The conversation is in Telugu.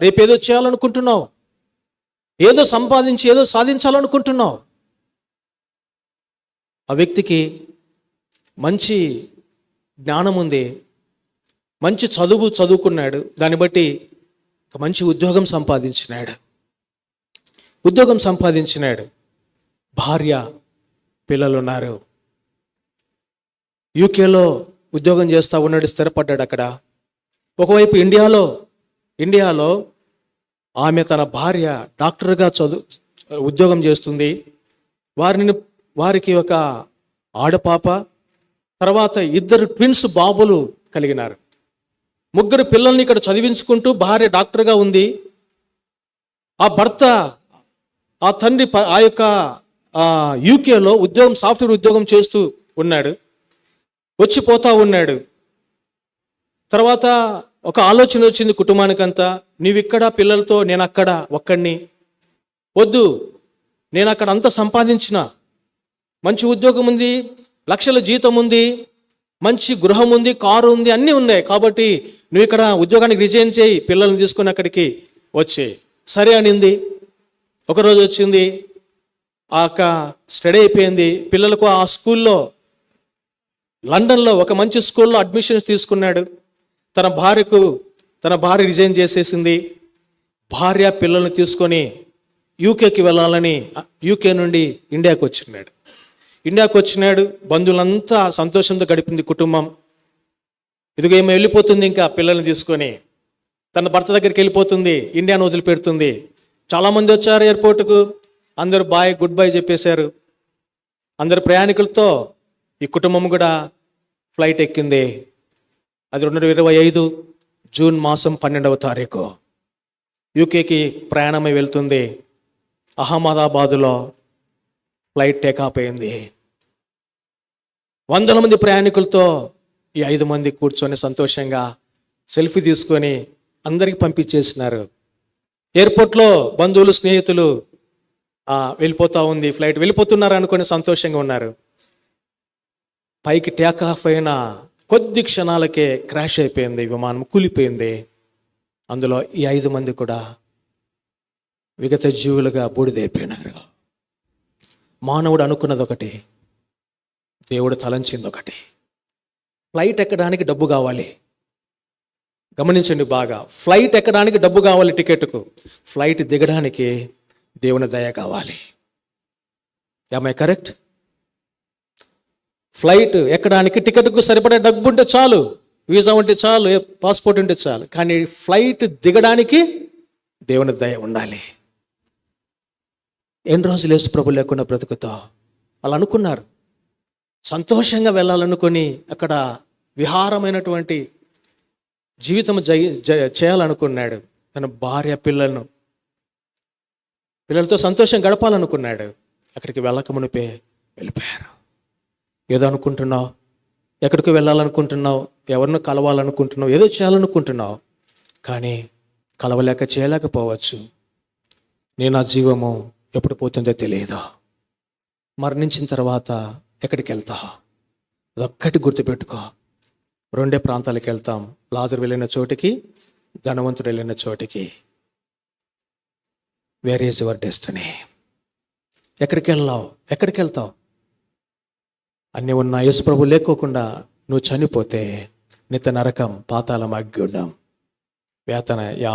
రేపేదో చేయాలనుకుంటున్నావు. ఏదో సంపాదించి ఏదో సాధించాలనుకుంటున్నావు. ఆ వ్యక్తికి మంచి జ్ఞానం ఉంది. మంచి చదువు చదువుకున్నాడు. దాన్ని బట్టి ఒక మంచి ఉద్యోగం సంపాదించినాడు. ఉద్యోగం సంపాదించినాడు. భార్య పిల్లలు ఉన్నారు యూకేలో ఉద్యోగం చేస్తా ఉన్నాడు స్థిరపడ్డాడు అక్కడ. ఒకవైపు ఇండియాలో ఇండియాలో ఆమె తన భార్య డాక్టర్గా చదువు ఉద్యోగం చేస్తుంది. వారిని వారికి ఒక ఆడపాప తర్వాత ఇద్దరు ట్విన్స్ బాబులు కలిగినారు. ముగ్గురు పిల్లల్ని ఇక్కడ చదివించుకుంటూ భార్య డాక్టర్గా ఉంది. ఆ భర్త ఆ తండ్రి ప- ఆ యొక్క యూకేలో ఉద్యోగం సాఫ్ట్వేర్ ఉద్యోగం చేస్తూ ఉన్నాడు. వచ్చిపోతా ఉన్నాడు. తర్వాత ఒక ఆలోచన వచ్చింది కుటుంబానికంతా. నీవిక్కడ పిల్లలతో నేను అక్కడ ఒక్కడిని వద్దు నేను అక్కడ అంత సంపాదించిన. మంచి ఉద్యోగం ఉంది లక్షల జీతం ఉంది మంచి గృహం ఉంది కారు ఉంది అన్నీ ఉన్నాయి. కాబట్టి నువ్వు ఇక్కడ ఉద్యోగానికి రిజైన్ చేయి పిల్లల్ని తీసుకుని అక్కడికి వచ్చే. సరే అనింది. ఒకరోజు వచ్చింది. ఆ యొక్క స్టడీ అయిపోయింది. పిల్లలకు ఆ స్కూల్లో లండన్లో ఒక మంచి స్కూల్లో అడ్మిషన్స్ తీసుకున్నాడు. తన భార్యకు తన భార్య రిజైన్ చేసేసింది. భార్య పిల్లల్ని తీసుకొని యూకేకి వెళ్ళాలని యూకే నుండి ఇండియాకి వచ్చినాడు. ఇండియాకి వచ్చినాడు బంధువులంతా సంతోషంతో గడిపింది కుటుంబం. ఇదిగో ఏమో వెళ్ళిపోతుంది ఇంకా పిల్లల్ని తీసుకొని. తన భర్త దగ్గరికి వెళ్ళిపోతుంది ఇండియాను వదిలిపెడుతుంది. చాలామంది వచ్చారు ఎయిర్పోర్ట్కు అందరూ బాయ్ గుడ్ బై చెప్పేశారు. అందరు ప్రయాణికులతో ఈ కుటుంబం కూడా ఫ్లైట్ ఎక్కింది. అది రెండు వేల ఇరవై ఐదు జూన్ మాసం పన్నెండవ తారీఖు. యూకేకి ప్రయాణమై వెళ్తుంది. అహ్మదాబాదులో ఫ్లైట్ టేకాఫ్ అయింది. వందల మంది ప్రయాణికులతో ఈ ఐదు మంది కూర్చొని సంతోషంగా సెల్ఫీ తీసుకొని అందరికి పంపించేసినారు. ఎయిర్పోర్ట్లో బంధువులు స్నేహితులు వెళ్ళిపోతూ ఉంది. ఫ్లైట్ వెళ్ళిపోతున్నారు అనుకుని సంతోషంగా ఉన్నారు. పైకి టేక్ ఆఫ్ అయిన కొద్ది క్షణాలకే క్రాష్ అయిపోయింది విమానం కూలిపోయింది. అందులో ఈ ఐదు మంది కూడా విగత జీవులుగా బూడిదైపోయినారు. మానవుడు అనుకున్నది ఒకటి దేవుడు తలంచింది ఒకటి. ఫ్లైట్ ఎక్కడానికి డబ్బు కావాలి. గమనించండి బాగా ఫ్లైట్ ఎక్కడానికి డబ్బు కావాలి టికెట్కు. ఫ్లైట్ దిగడానికి దేవుని దయ కావాలి. ఐ కరెక్ట్ ఫ్లైట్ ఎక్కడానికి టికెట్కు సరిపడే డబ్బు ఉంటే చాలు వీసా ఉంటే చాలు పాస్పోర్ట్ ఉంటే చాలు. కానీ ఫ్లైట్ దిగడానికి దేవుని దయ ఉండాలి. ఎన్ని రోజులు వేసు ప్రభు లేకుండా బ్రతుకుతా అలా అనుకున్నారు. సంతోషంగా వెళ్ళాలనుకొని అక్కడ విహారమైనటువంటి జీవితం జయి జ- చేయాలనుకున్నాడు. తన భార్య పిల్లలను. పిల్లలతో సంతోషం గడపాలనుకున్నాడు. అక్కడికి వెళ్ళక మునిపే వెళ్ళిపోయారు. ఏదో అనుకుంటున్నావు ఎక్కడికి వెళ్ళాలనుకుంటున్నావు? ఎవరిని కలవాలనుకుంటున్నావు? ఏదో చేయాలనుకుంటున్నావు? కానీ కలవలేక చేయలేకపోవచ్చు. నేను నా జీవము ఎప్పుడు పోతుందో తెలియదు? మరణించిన తర్వాత ఎక్కడికి వెళ్తా అదొక్కటి గుర్తుపెట్టుకో. రెండే ప్రాంతాలకు వెళ్తాం. లాజరు వెళ్ళిన చోటికి ధనవంతుడు వెళ్ళిన చోటికి. వేర్ ఈజ్ యువర్ డెస్టినీ ఎక్కడికి వెళ్ళావు? ఎక్కడికి వెళ్తావు? అన్నీ ఉన్న యేసుప్రభు లేకోకుండా నువ్వు చనిపోతే నిత నరకం పాతాళం ఉన్నాం వేతన యా